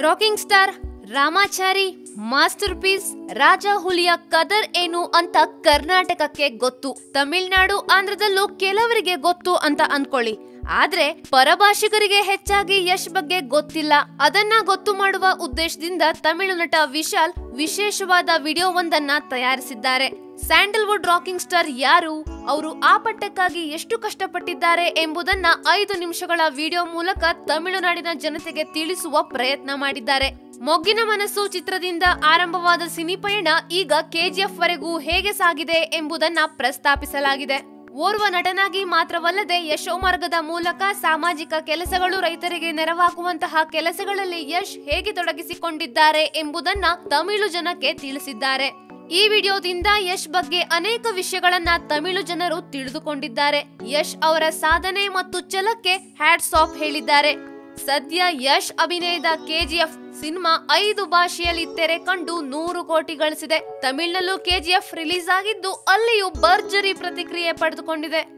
Rocking star Ramachari masterpiece Raja ಹುಲಿಯ ಕದರ್ ಏನು ಅಂತ ಕರ್ನಾಟಕಕ್ಕೆ ಗೊತ್ತು. ತಮಿಳ್ನಾಡು, ಆಂಧ್ರದಲ್ಲೂ ಕೆಲವರಿಗೆ ಗೊತ್ತು ಅಂತ ಅನ್ಕೊಳ್ಳಿ. ಆದ್ರೆ ಪರಭಾಷಿಗರಿಗೆ ಹೆಚ್ಚಾಗಿ ಯಶ್ ಬಗ್ಗೆ ಗೊತ್ತಿಲ್ಲ. ಅದನ್ನ ಗೊತ್ತು ಮಾಡುವ ಉದ್ದೇಶದಿಂದ ತಮಿಳು ನಟ ವಿಶಾಲ್ ವಿಶೇಷವಾದ ವಿಡಿಯೋವೊಂದನ್ನ ತಯಾರಿಸಿದ್ದಾರೆ. ಸ್ಯಾಂಡಲ್ವುಡ್ ರಾಕಿಂಗ್ ಸ್ಟಾರ್ ಯಾರು? ಅವರು ಆ ಪಟ್ಟಕ್ಕಾಗಿ ಎಷ್ಟು ಕಷ್ಟಪಟ್ಟಿದ್ದಾರೆ ಎಂಬುದನ್ನ ಐದು ನಿಮಿಷಗಳ ವಿಡಿಯೋ ಮೂಲಕ ತಮಿಳುನಾಡಿನ ಜನತೆಗೆ ತಿಳಿಸುವ ಪ್ರಯತ್ನ ಮಾಡಿದ್ದಾರೆ. ಮೊಗ್ಗಿನ ಮನಸ್ಸು ಚಿತ್ರದಿಂದ ಆರಂಭವಾದ ಸಿನಿ ಪಯಣ ಈಗ ಕೆಜಿಎಫ್ ವರೆಗೂ ಹೇಗೆ ಸಾಗಿದೆ ಎಂಬುದನ್ನ ಪ್ರಸ್ತಾಪಿಸಲಾಗಿದೆ. ಓರ್ವ ನಟನಾಗಿ ಮಾತ್ರವಲ್ಲದೆ ಯಶೋ ಮಾರ್ಗದ ಮೂಲಕ ಸಾಮಾಜಿಕ ಕೆಲಸಗಳು ರೈತರಿಗೆ ನೆರವಾಗುವಂತಹ ಕೆಲಸಗಳಲ್ಲಿ ಯಶ್ ಹೇಗೆ ತೊಡಗಿಸಿಕೊಂಡಿದ್ದಾರೆ ಎಂಬುದನ್ನ ತಮಿಳು ಜನಕ್ಕೆ ತಿಳಿಸಿದ್ದಾರೆ. ಈ ವಿಡಿಯೋದಿಂದ ಯಶ್ ಬಗ್ಗೆ ಅನೇಕ ವಿಷಯಗಳನ್ನ ತಮಿಳು ಜನರು ತಿಳಿದುಕೊಂಡಿದ್ದಾರೆ. ಯಶ್ ಅವರ ಸಾಧನೆ ಮತ್ತು ಛಲಕ್ಕೆ ಹ್ಯಾಟ್ಸ್ ಆಫ್ ಹೇಳಿದ್ದಾರೆ. ಸದ್ಯ ಯಶ್ ಅಭಿನಯದ ಕೆಜಿಎಫ್ ಸಿನಿಮಾ ಐದು ಭಾಷೆಯಲ್ಲಿ ತೆರೆ ಕಂಡು ನೂರು ಕೋಟಿ ಗಳಿಸಿದೆ. ತಮಿಳಿನಲ್ಲೂ ಕೆಜಿಎಫ್ ರಿಲೀಸ್ ಆಗಿದ್ದು ಅಲ್ಲಿಯೂ ಭರ್ಜರಿ ಪ್ರತಿಕ್ರಿಯೆ ಪಡೆದುಕೊಂಡಿದೆ.